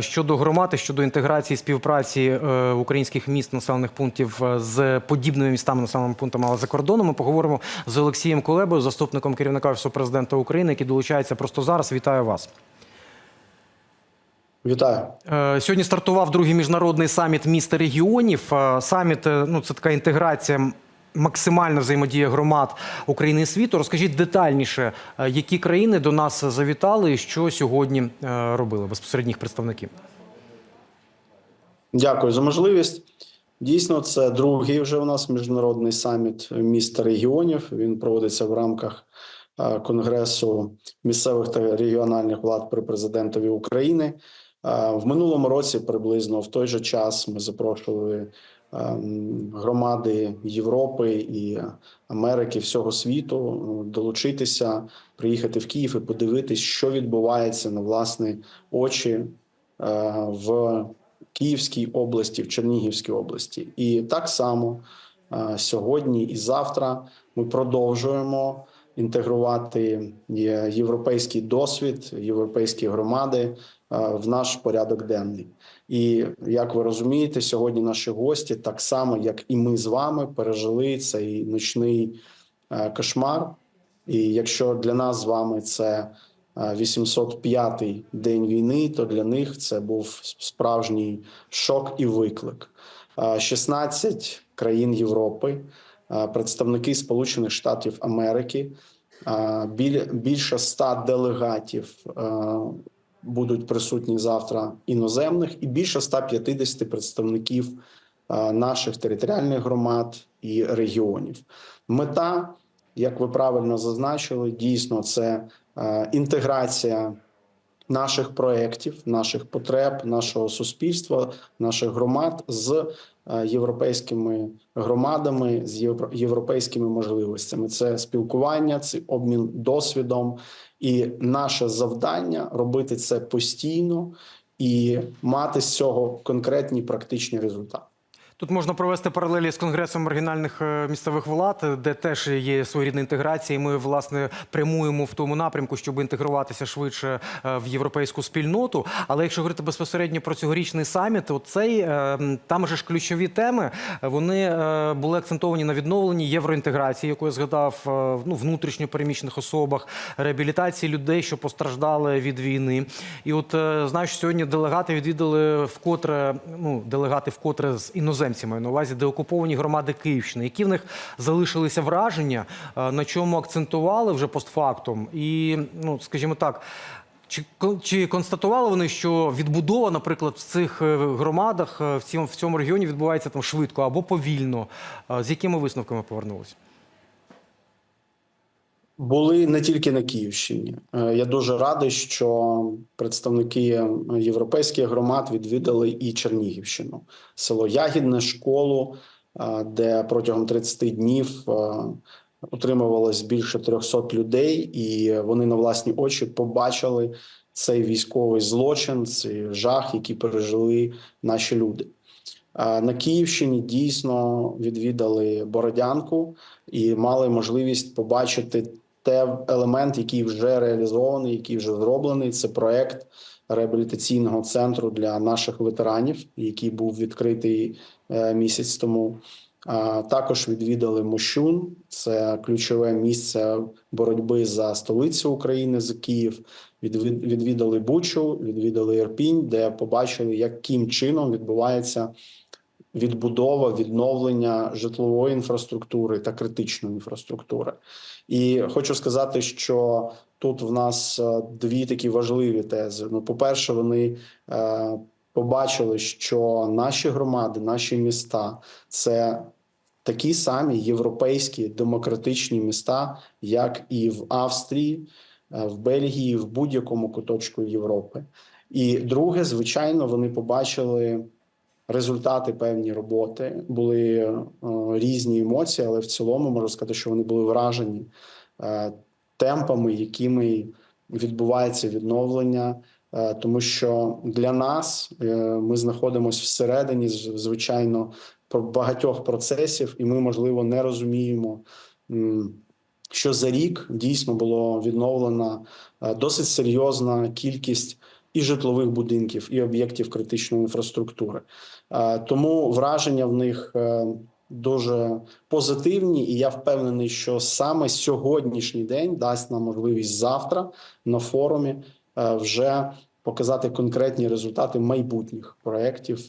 Щодо громади, щодо інтеграції співпраці е, українських міст населених пунктів е, з подібними містами населеними пунктами, але за кордоном, ми поговоримо з Олексієм Колебою, заступником керівника Офісу президента України, який долучається просто зараз. Вітаю вас. Вітаю. Е, Сьогодні стартував другий міжнародний саміт міст і регіонів. Е, Саміт ну це така інтеграція. Максимальна взаємодія громад України і світу. Розкажіть детальніше, е, які країни до нас завітали і що сьогодні е, робили безпосередніх представників. Дякую за можливість. Дійсно, це другий вже у нас міжнародний саміт міст регіонів. Він проводиться в рамках е, Конгресу місцевих та регіональних влад при президентові України. В минулому році, приблизно в той же час, ми запрошували громади Європи і Америки всього світу е, долучитися, приїхати в Київ і подивитись, що відбувається на власні очі е, в Київській області, в Чернігівській області. І так само е, сьогодні і завтра ми продовжуємо інтегрувати європейський досвід, європейські громади в наш порядок денний. І як ви розумієте, сьогодні наші гості, так само як і ми з вами, пережили цей ночний е, кошмар. І якщо для нас з вами це е, 805-й день війни, то для них це був справжній шок і виклик. Е, 16 країн Європи, е, представники Сполучених Штатів Америки, е, більше 100 делегатів е, будуть присутні завтра іноземних, і більше 150 представників е, наших територіальних громад і регіонів. Мета, як ви правильно зазначили, дійсно це е, інтеграція наших проєктів, наших потреб, нашого суспільства, наших громад з європейськими громадами, з євро- європейськими можливостями. Це спілкування, це обмін досвідом, і наше завдання робити це постійно і мати з цього конкретні практичні результати. Тут можна провести паралелі з конгресом маргінальних е, місцевих влад, де теж є своєрідна інтеграція. і Ми власне прямуємо в тому напрямку, щоб інтегруватися швидше е, в європейську спільноту. Але якщо говорити безпосередньо про цьогорічний саміт, то цей е, там же ж ключові теми вони були акцентовані на відновленні євроінтеграції, яку я згадав, ну внутрішньо особах, реабілітації людей, що постраждали від війни. І от знаю, що сьогодні делегати відвідали вкотре, ну делегати вкотре з іноземцями маю на увазі, деокуповані громади Київщини. Які в них залишилися враження, е, на чому акцентували вже постфактум, і ну скажімо так. Чи, чи констатували вони, що відбудова, наприклад, в цих е, громадах е, в цьому, в цьому регіоні відбувається там швидко або повільно? З якими висновками повернулися? Були не тільки на Київщині. Е, Я дуже радий, що представники європейських громад відвідали і Чернігівщину, село Ягідне, школу, е, де протягом 30 днів е, утримувалось більше 300 людей, і вони на власні очі побачили цей військовий злочин, цей жах, який пережили наші люди. Е, На Київщині дійсно відвідали Бородянку і мали можливість побачити те елемент, який вже реалізований, який вже зроблений. Це проект реабілітаційного центру для наших ветеранів, який був відкритий е, місяць тому. Також відвідали Мощун, це ключове місце боротьби за столицю України за Київ. Відвід- Відвідали Бучу, відвідали Ірпінь, де побачили, яким чином відбувається відбудова, відновлення житлової інфраструктури та критичної інфраструктури. І хочу сказати, що тут в нас е, дві такі важливі тези. Ну, по-перше, вони е, побачили, що наші громади, наші міста це такі самі європейські демократичні міста, як і в Австрії, е, в Бельгії, в будь-якому куточку Європи. І друге, звичайно, вони побачили результати певні роботи, були е, різні емоції, але в цілому можу сказати, що вони були вражені е, темпами, якими відбувається відновлення. Е, Тому що для нас ми знаходимося всередині, звичайно, багатьох процесів, і ми, можливо, не розуміємо, що за рік дійсно було відновлена досить серйозна кількість і житлових будинків, і об'єктів критичної інфраструктури. Тому враження в них е, дуже позитивні, і я впевнений, що саме сьогоднішній день дасть нам можливість завтра на форумі е, вже показати конкретні результати майбутніх проєктів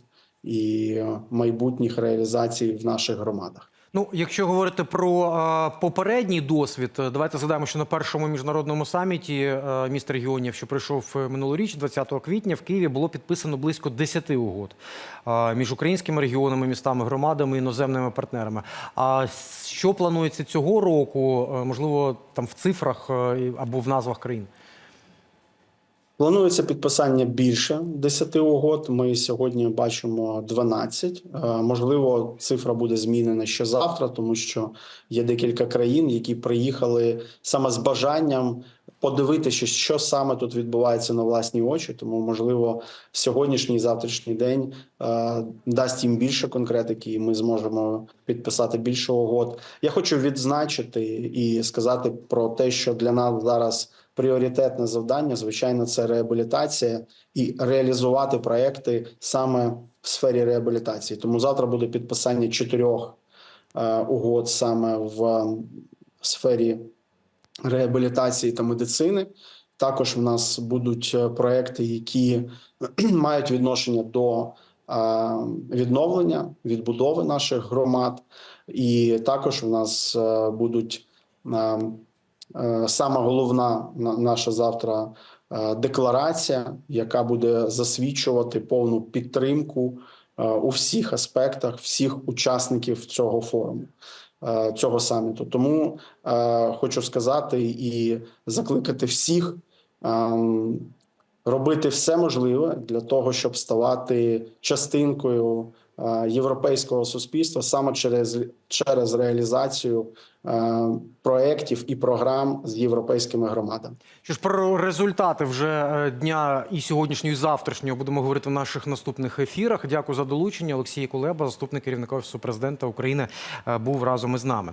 і е, майбутніх реалізацій в наших громадах. Ну, якщо говорити про е, попередній досвід, е, давайте згадаємо, що на першому міжнародному саміті е, міст регіонів, що пройшов е, минулоріч, 20 квітня, в Києві було підписано близько 10 угод е, між українськими регіонами, містами, громадами, іноземними партнерами. А що планується цього року? е, можливо, там в цифрах або в назвах країн? Планується підписання більше 10 угод. Ми сьогодні бачимо 12. Е, Можливо, цифра буде змінена ще завтра, тому що є декілька країн, які приїхали саме з бажанням подивитися, що саме тут відбувається на власні очі. Тому, можливо, сьогоднішній завтрашній день е, дасть їм більше конкретики, і ми зможемо підписати більше угод. Я хочу відзначити і сказати про те, що для нас зараз пріоритетне завдання, звичайно, це реабілітація і реалізувати проекти саме в сфері реабілітації. Тому завтра буде підписання чотирьох е, угод саме в м, сфері реабілітації та медицини. Також в нас будуть е, проекти, які мають відношення до е, відновлення, відбудови наших громад, і також в нас е, будуть е, Е, Саме головна на- наша завтра е, декларація, яка буде засвідчувати повну підтримку е, у всіх аспектах всіх учасників цього форуму, е, цього саміту. Тому е, хочу сказати і закликати всіх ем, робити все можливе для того, щоб ставати частинкою е, європейського суспільства саме через, через реалізацію е, проєктів і програм з європейськими громадами. Що ж про результати вже е, дня і сьогоднішнього, і завтрашнього будемо говорити в наших наступних ефірах. Дякую за долучення. Олексій Кулеба, заступник керівника офісу президента України, е, був разом із нами.